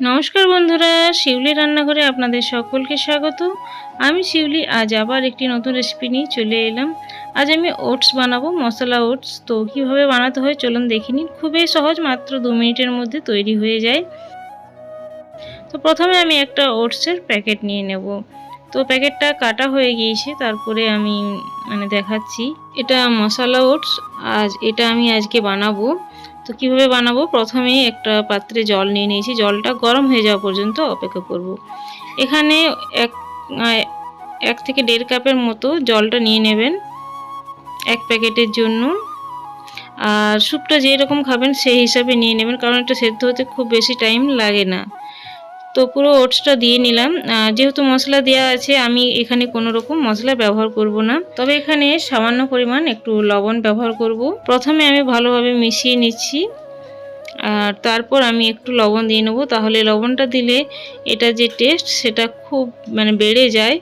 নমস্কার বন্ধুরা, শিউলি রান্নাঘরে আপনাদের সকলকে স্বাগত। আমি শিউলি, আজ আবার একটি নতুন রেসিপি নিয়ে চলে এলাম। আজ আমি ওটস বানাবো, মশলা ওটস। তো কীভাবে বানাতে হয় চলুন দেখে নিন। খুবই সহজ, মাত্র দু মিনিটের মধ্যে তৈরি হয়ে যায়। তো প্রথমে আমি একটা ওটসের প্যাকেট নিয়ে নেব। তো প্যাকেটটা কাটা হয়ে গিয়েছে, তারপরে আমি মানে দেখাচ্ছি। এটা মশলা ওটস, আজ এটা আমি আজকে বানাবো। তো কীভাবে বানাবো? প্রথমে একটা পাত্রে জল নিয়ে নিয়েছি। জলটা গরম হয়ে যাওয়া পর্যন্ত অপেক্ষা করব। এখানে এক এক থেকে দেড় কাপের মতো জলটা নিয়ে নেবেন এক প্যাকেটের জন্য। আর স্যুপটা যেরকম খাবেন সেই হিসাবে নিয়ে নেবেন, কারণ এটা সেদ্ধ হতে খুব বেশি টাইম লাগে না। তো পুরো ওটসটা দিয়ে নিলাম। যেহেতু মশলা দেওয়া আছে, আমি এখানে কোনো রকম মশলা ব্যবহার করব না। তবে এখানে সামান্য পরিমাণ একটু লবণ ব্যবহার করব। প্রথমে আমি ভালোভাবে মিশিয়ে নিচ্ছি। আর তারপর আমি একটু লবণ দিয়ে নেব। তাহলে লবণটা দিলে এটা যে টেস্ট সেটা খুব মানে বেড়ে যায়।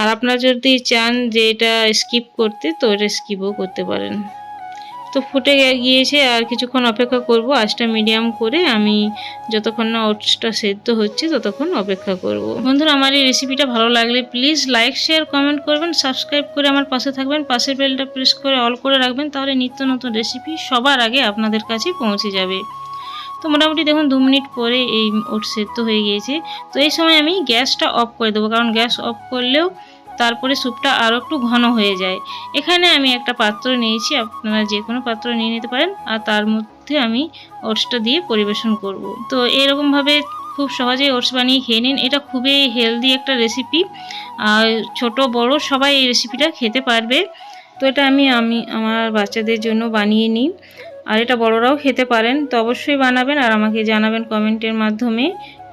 আর আপনারা যদি চান যে এটা স্কিপ করতে, তো এটা স্কিপও করতে পারেন। তো ফুটে গিয়েছে আর কিছুক্ষণ অপেক্ষা করব। আঁচটা মিডিয়াম করে আমি যতক্ষণ না ওটসটা সেদ্ধ হচ্ছে ততক্ষণ অপেক্ষা করব। বন্ধুরা, আমার এই রেসিপিটা ভালো লাগলে প্লিজ লাইক শেয়ার কমেন্ট করবেন সাবস্ক্রাইব করে আমার পাশে থাকবেন পাশের বেলটা প্রেস করে অল করে রাখবেন, তাহলে নিত্য নতুন রেসিপি সবার আগে আপনাদের কাছে পৌঁছে যাবে। তো মোটামুটি দেখুন, দু মিনিট পরে এই ওট সেদ্ধ হয়ে গিয়েছে। তো এই সময় আমি গ্যাসটা অফ করে দেবো, কারণ গ্যাস অফ করলেও তারপরে স্যুপটা আরও একটু ঘন হয়ে যায়। এখানে আমি একটা পাত্র নিয়েছি, আপনারা যে কোনো পাত্র নিয়ে নিতে পারেন, আর তার মধ্যে আমি ওটসটা দিয়ে পরিবেশন করব। তো এরকমভাবে খুব সহজেই ওটস বানিয়ে খেয়ে নিন। এটা খুবই হেলদি একটা রেসিপি আর ছোট, বড় সবাই এই রেসিপিটা খেতে পারবে। তো এটা আমি আমি আমার বাচ্চাদের জন্য বানিয়ে নিই। আর এটা বড়রাও খেতে পারেন। তো অবশ্যই বানাবেন, আর আমাকে জানাবেন কমেন্টের মাধ্যমে।